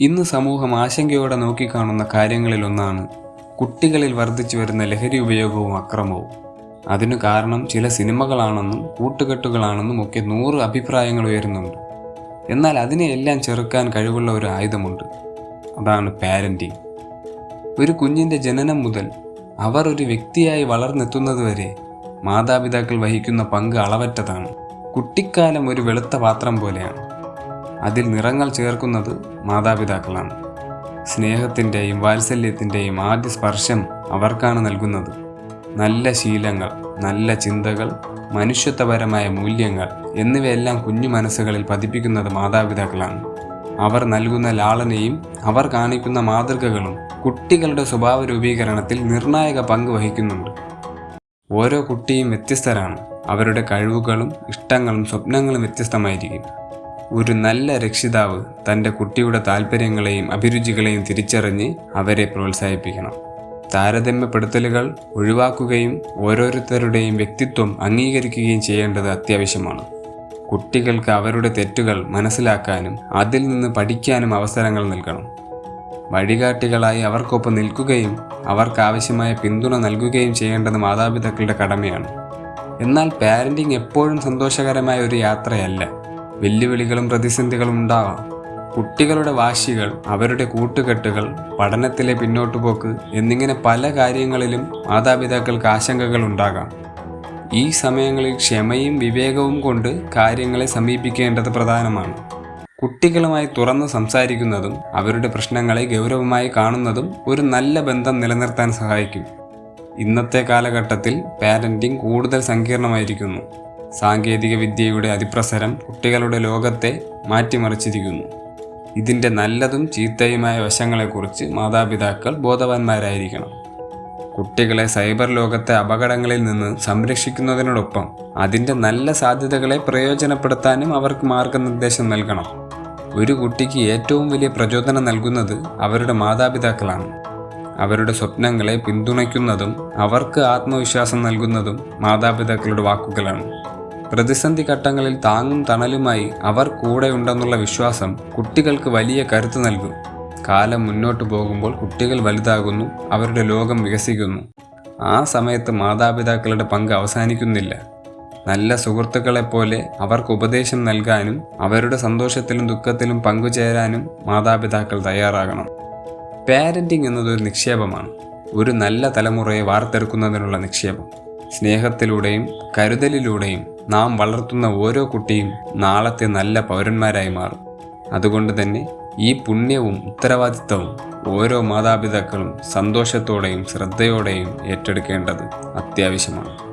ഇന്ന് സമൂഹം ആശങ്കയോടെ നോക്കിക്കാണുന്ന കാര്യങ്ങളിലൊന്നാണ് കുട്ടികളിൽ വർദ്ധിച്ചു വരുന്ന ലഹരി ഉപയോഗവും അക്രമവും. അതിനു കാരണം ചില സിനിമകളാണെന്നും കൂട്ടുകെട്ടുകളാണെന്നും ഒക്കെ നൂറ് അഭിപ്രായങ്ങൾ ഉയരുന്നുണ്ട്. എന്നാൽ അതിനെയെല്ലാം ചെറുക്കാൻ കഴിവുള്ള ഒരു ആയുധമുണ്ട്. അതാണ് പാരന്റിങ് ഒരു കുഞ്ഞിന്റെ ജനനം മുതൽ അവർ ഒരു വ്യക്തിയായി വളർന്നെത്തുന്നതുവരെ മാതാപിതാക്കൾ വഹിക്കുന്ന പങ്ക് അളവറ്റതാണ്. കുട്ടിക്കാലം ഒരു വെളുത്ത പാത്രം പോലെയാണ്. അതിൽ നിറങ്ങൾ ചേർക്കുന്നത് മാതാപിതാക്കളാണ്. സ്നേഹത്തിന്റെയും വാത്സല്യത്തിന്റെയും ആദ്യ സ്പർശം അവർക്കാണ് നൽകുന്നത്. നല്ല ശീലങ്ങൾ നല്ല ചിന്തകൾ മനുഷ്യത്വപരമായ മൂല്യങ്ങൾ എന്നിവയെല്ലാം കുഞ്ഞു മനസ്സുകളിൽ പതിപ്പിക്കുന്നത് മാതാപിതാക്കളാണ്. അവർ നൽകുന്ന ലാളനയും അവർ കാണിക്കുന്ന മാതൃകകളും കുട്ടികളുടെ സ്വഭാവ രൂപീകരണത്തിൽ നിർണായക പങ്ക് വഹിക്കുന്നുണ്ട്. ഓരോ കുട്ടിയും വ്യത്യസ്തരാണ്. അവരുടെ കഴിവുകളും ഇഷ്ടങ്ങളും സ്വപ്നങ്ങളും വ്യത്യസ്തമായിരിക്കും. ഒരു നല്ല രക്ഷിതാവ് തന്റെ കുട്ടിയുടെ താല്പര്യങ്ങളെയും അഭിരുചികളെയും തിരിച്ചറിഞ്ഞ് അവരെ പ്രോത്സാഹിപ്പിക്കണം. താരതമ്യപ്പെടുത്തലുകൾ ഒഴിവാക്കുകയും ഓരോരുത്തരുടെയും വ്യക്തിത്വം അംഗീകരിക്കുകയും ചെയ്യേണ്ടത് അത്യാവശ്യമാണ്. കുട്ടികൾക്ക് അവരുടെ തെറ്റുകൾ മനസ്സിലാക്കാനും അതിൽ നിന്ന് പഠിക്കാനും അവസരങ്ങൾ നൽകണം. വഴികാട്ടികളായി അവർക്കൊപ്പം നിൽക്കുകയും അവർക്കാവശ്യമായ പിന്തുണ നൽകുകയും ചെയ്യേണ്ടത് മാതാപിതാക്കളുടെ കടമയാണ്. എന്നാൽ പാരന്റിങ് എപ്പോഴും സന്തോഷകരമായ ഒരു യാത്രയല്ല. വെല്ലുവിളികളും പ്രതിസന്ധികളും ഉണ്ടാവാം. കുട്ടികളുടെ വാശികൾ അവരുടെ കൂട്ടുകെട്ടുകൾ പഠനത്തിലെ പിന്നോട്ടുപോക്ക് എന്നിങ്ങനെ പല കാര്യങ്ങളിലും മാതാപിതാക്കൾക്ക് ആശങ്കകൾ ഉണ്ടാകാം. ഈ സമയങ്ങളിൽ ക്ഷമയും വിവേകവും കൊണ്ട് കാര്യങ്ങളെ സമീപിക്കേണ്ടത് പ്രധാനമാണ്. കുട്ടികളുമായി തുറന്നു സംസാരിക്കുന്നതും അവരുടെ പ്രശ്നങ്ങളെ ഗൗരവമായി കാണുന്നതും ഒരു നല്ല ബന്ധം നിലനിർത്താൻ സഹായിക്കും. ഇന്നത്തെ കാലഘട്ടത്തിൽ പാരന്റിംഗ് കൂടുതൽ സങ്കീർണമായിരിക്കുന്നു. സാങ്കേതിക വിദ്യയുടെ അതിപ്രസരം കുട്ടികളുടെ ലോകത്തെ മാറ്റിമറിച്ചിരിക്കുന്നു. ഇതിന്റെ നല്ലതും ചീത്തയുമായ വശങ്ങളെക്കുറിച്ച് മാതാപിതാക്കൾ ബോധവാന്മാരായിരിക്കണം. കുട്ടികളെ സൈബർ ലോകത്തെ അപകടങ്ങളിൽ നിന്ന് സംരക്ഷിക്കുന്നതിനോടൊപ്പം അതിന്റെ നല്ല സാധ്യതകളെ പ്രയോജനപ്പെടുത്താനും അവർക്ക് മാർഗനിർദ്ദേശം നൽകണം. ഒരു കുട്ടിക്ക് ഏറ്റവും വലിയ പ്രചോദനം നൽകുന്നത് അവരുടെ മാതാപിതാക്കളാണ്. അവരുടെ സ്വപ്നങ്ങളെ പിന്തുണയ്ക്കുന്നതും അവർക്ക് ആത്മവിശ്വാസം നൽകുന്നതും മാതാപിതാക്കളുടെ വാക്കുകളാണ്. പ്രതിസന്ധി ഘട്ടങ്ങളിൽ താങ്ങും തണലുമായി അവർ കൂടെയുണ്ടെന്നുള്ള വിശ്വാസം കുട്ടികൾക്ക് വലിയ കരുത്ത് നൽകും. കാലം മുന്നോട്ട് പോകുമ്പോൾ കുട്ടികൾ വലുതാകുന്നു അവരുടെ ലോകം വികസിക്കുന്നു. ആ സമയത്ത് മാതാപിതാക്കളുടെ പങ്ക് അവസാനിക്കുന്നില്ല. നല്ല സുഹൃത്തുക്കളെപ്പോലെ അവർക്ക് ഉപദേശം നൽകാനും അവരുടെ സന്തോഷത്തിലും ദുഃഖത്തിലും പങ്കുചേരാനും മാതാപിതാക്കൾ തയ്യാറാകണം. പാരന്റിംഗ് എന്നതൊരു നിക്ഷേപമാണ്. ഒരു നല്ല തലമുറയെ വാർത്തെടുക്കുന്നതിനുള്ള നിക്ഷേപം. സ്നേഹത്തിലൂടെയും കരുതലിലൂടെയും നാം വളർത്തുന്ന ഓരോ കുട്ടിയും നാളത്തെ നല്ല പൗരന്മാരായി മാറും. അതുകൊണ്ട് തന്നെ ഈ പുണ്യവും ഉത്തരവാദിത്തവും ഓരോ മാതാപിതാക്കളും സന്തോഷത്തോടെയും ശ്രദ്ധയോടെയും ഏറ്റെടുക്കേണ്ടത് അത്യാവശ്യമാണ്.